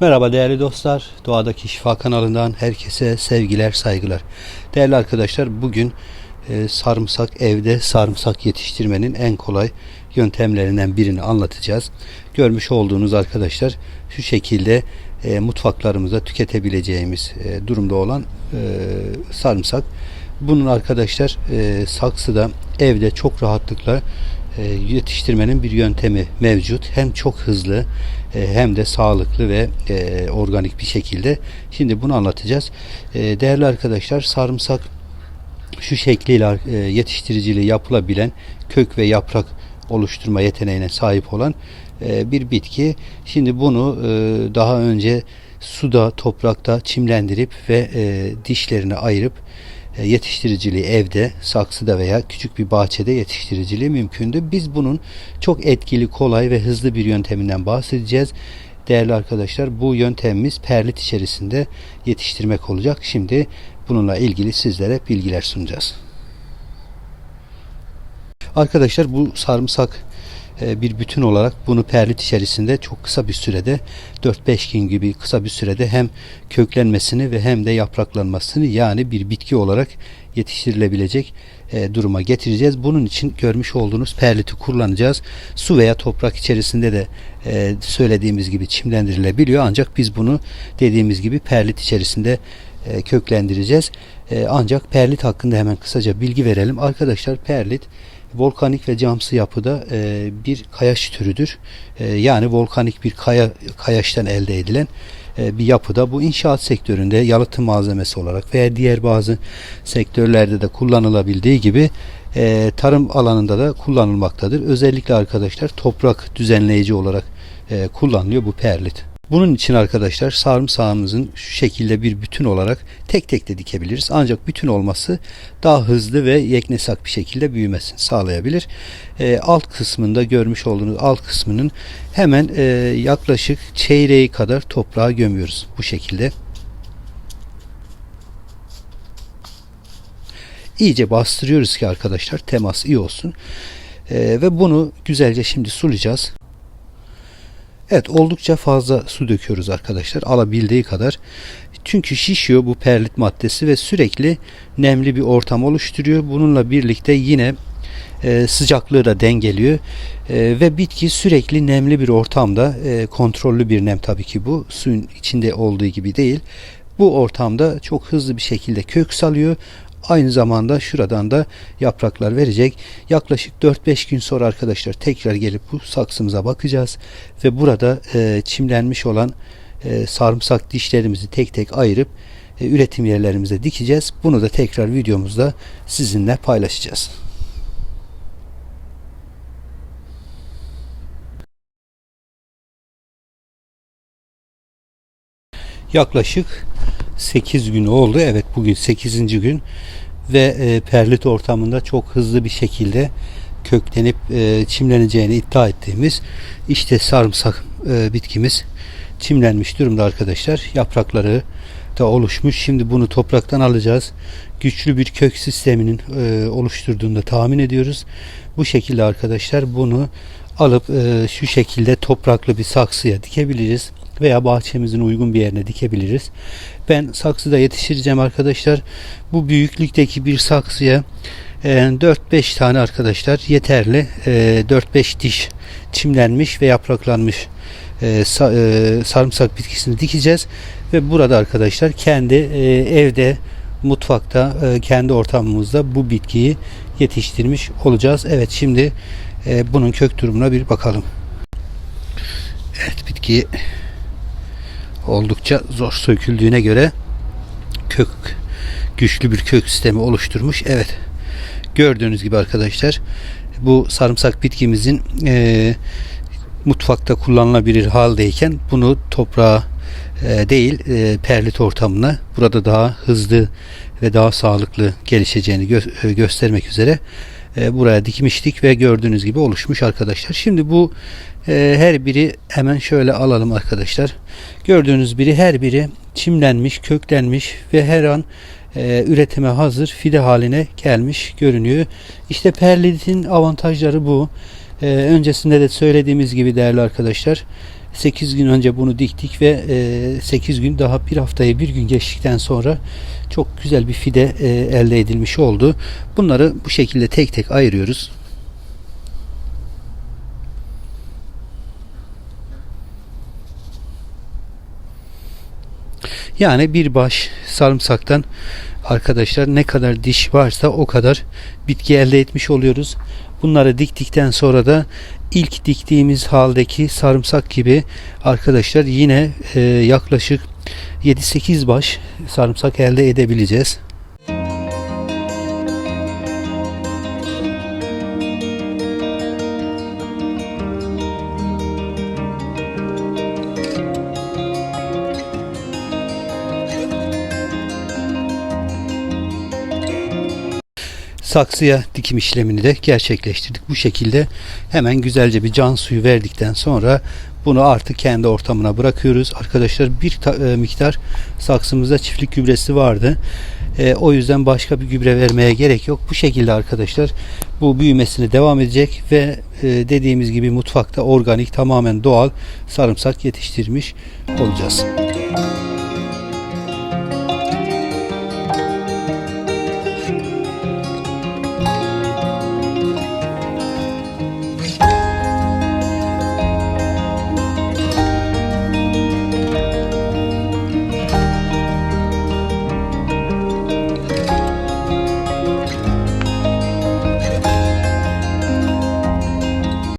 Merhaba değerli dostlar. Doğadaki Şifa kanalından herkese sevgiler, saygılar. Değerli arkadaşlar bugün e, sarımsak evde sarımsak yetiştirmenin en kolay yöntemlerinden birini anlatacağız. Görmüş olduğunuz arkadaşlar şu şekilde e, mutfaklarımızda tüketebileceğimiz e, durumda olan e, sarımsak. Bunun arkadaşlar e, saksıda evde çok rahatlıkla yetiştirmenin bir yöntemi mevcut. Hem çok hızlı e, hem de sağlıklı ve e, organik bir şekilde. Şimdi bunu anlatacağız. E, değerli arkadaşlar sarımsak şu şekliyle e, yetiştiriciliği yapılabilen kök ve yaprak oluşturma yeteneğine sahip olan e, bir bitki. Şimdi bunu e, daha önce suda, toprakta çimlendirip ve e, dişlerini ayırıp e, yetiştiriciliği evde, saksıda veya küçük bir bahçede yetiştiriciliği mümkündü. Biz bunun çok etkili, kolay ve hızlı bir yönteminden bahsedeceğiz. Değerli arkadaşlar bu yöntemimiz perlit içerisinde yetiştirmek olacak. Şimdi bununla ilgili sizlere bilgiler sunacağız. Arkadaşlar bu sarımsak e, bir bütün olarak bunu perlit içerisinde çok kısa bir sürede 4-5 gün gibi kısa bir sürede hem köklenmesini ve hem de yapraklanmasını yani bir bitki olarak yetiştirilebilecek e, duruma getireceğiz. Bunun için görmüş olduğunuz perliti kullanacağız. Su veya toprak içerisinde de e, söylediğimiz gibi çimlendirilebiliyor. Ancak biz bunu dediğimiz gibi perlit içerisinde köklendireceğiz. Ancak perlit hakkında hemen kısaca bilgi verelim. Arkadaşlar perlit volkanik ve camsı yapıda e, bir kayaç türüdür. E, yani volkanik bir kaya kayaçtan elde edilen e, bir yapıda bu inşaat sektöründe yalıtım malzemesi olarak veya diğer bazı sektörlerde de kullanılabildiği gibi e, tarım alanında da kullanılmaktadır. Özellikle arkadaşlar toprak düzenleyici olarak e, kullanılıyor bu perlit. Bunun için arkadaşlar sarımsağımızın şu şekilde bir bütün olarak tek tek de dikebiliriz. Ancak bütün olması daha hızlı ve yeknesak bir şekilde büyümesini sağlayabilir. E, alt kısmında görmüş olduğunuz alt kısmının hemen e, yaklaşık çeyreği kadar toprağa gömüyoruz. Bu şekilde. İyice bastırıyoruz ki arkadaşlar temas iyi olsun. E, ve bunu güzelce şimdi sulayacağız. Evet oldukça fazla su döküyoruz arkadaşlar alabildiği kadar. Çünkü şişiyor bu perlit maddesi ve sürekli nemli bir ortam oluşturuyor. Bununla birlikte yine e, sıcaklığı da dengeliyor e, ve bitki sürekli nemli bir ortamda e, kontrollü bir nem tabii ki bu suyun içinde olduğu gibi değil. Bu ortamda çok hızlı bir şekilde kök salıyor Aynı zamanda şuradan da yapraklar verecek. Yaklaşık 4-5 gün sonra arkadaşlar tekrar gelip bu saksımıza bakacağız. Ve burada e, çimlenmiş olan e, sarımsak dişlerimizi tek tek ayırıp e, üretim yerlerimize dikeceğiz. Bunu da tekrar videomuzda sizinle paylaşacağız. Yaklaşık 8 gün oldu. Evet bugün 8. gün ve e, perlit ortamında çok hızlı bir şekilde köklenip e, çimleneceğini iddia ettiğimiz işte sarımsak e, bitkimiz çimlenmiş durumda arkadaşlar. Yaprakları da oluşmuş. Şimdi bunu topraktan alacağız. Güçlü bir kök sisteminin e, oluşturduğunu da tahmin ediyoruz. Bu şekilde arkadaşlar bunu alıp e, şu şekilde topraklı bir saksıya dikebiliriz veya bahçemizin uygun bir yerine dikebiliriz. Ben saksıda yetiştireceğim arkadaşlar. Bu büyüklükteki bir saksıya 4-5 e, tane arkadaşlar yeterli. 4-5 e, diş çimlenmiş ve yapraklanmış e, sarımsak bitkisini dikeceğiz ve burada arkadaşlar kendi evde mutfakta kendi ortamımızda bu bitkiyi yetiştirmiş olacağız. Evet şimdi bunun kök durumuna bir bakalım. Evet bitki oldukça zor söküldüğüne göre kök güçlü bir kök sistemi oluşturmuş. Evet. Gördüğünüz gibi arkadaşlar bu sarımsak bitkimizin e, mutfakta kullanılabilir haldeyken bunu toprağa e, değil e, perlit ortamına burada daha hızlı ve daha sağlıklı gelişeceğini gö- e, göstermek üzere e, buraya dikmiştik ve gördüğünüz gibi oluşmuş arkadaşlar. Şimdi bu e, her biri hemen şöyle alalım arkadaşlar. Gördüğünüz biri her biri çimlenmiş, köklenmiş ve her an e, üretime hazır fide haline gelmiş görünüyor. İşte perlitin avantajları bu. Öncesinde de söylediğimiz gibi değerli arkadaşlar 8 gün önce bunu diktik ve e, 8 gün daha bir haftayı bir gün geçtikten sonra çok güzel bir fide e, elde edilmiş oldu. Bunları bu şekilde tek tek ayırıyoruz. Yani bir baş sarımsaktan arkadaşlar ne kadar diş varsa o kadar bitki elde etmiş oluyoruz. Bunları diktikten sonra da ilk diktiğimiz haldeki sarımsak gibi arkadaşlar yine e, yaklaşık 7-8 baş sarımsak elde edebileceğiz. Saksıya dikim işlemini de gerçekleştirdik. Bu şekilde hemen güzelce bir can suyu verdikten sonra bunu artık kendi ortamına bırakıyoruz. Arkadaşlar bir e, miktar saksımızda çiftlik gübresi vardı. E, o yüzden başka bir gübre vermeye gerek yok. Bu şekilde arkadaşlar bu büyümesine devam edecek ve e, dediğimiz gibi mutfakta organik tamamen doğal sarımsak yetiştirmiş olacağız.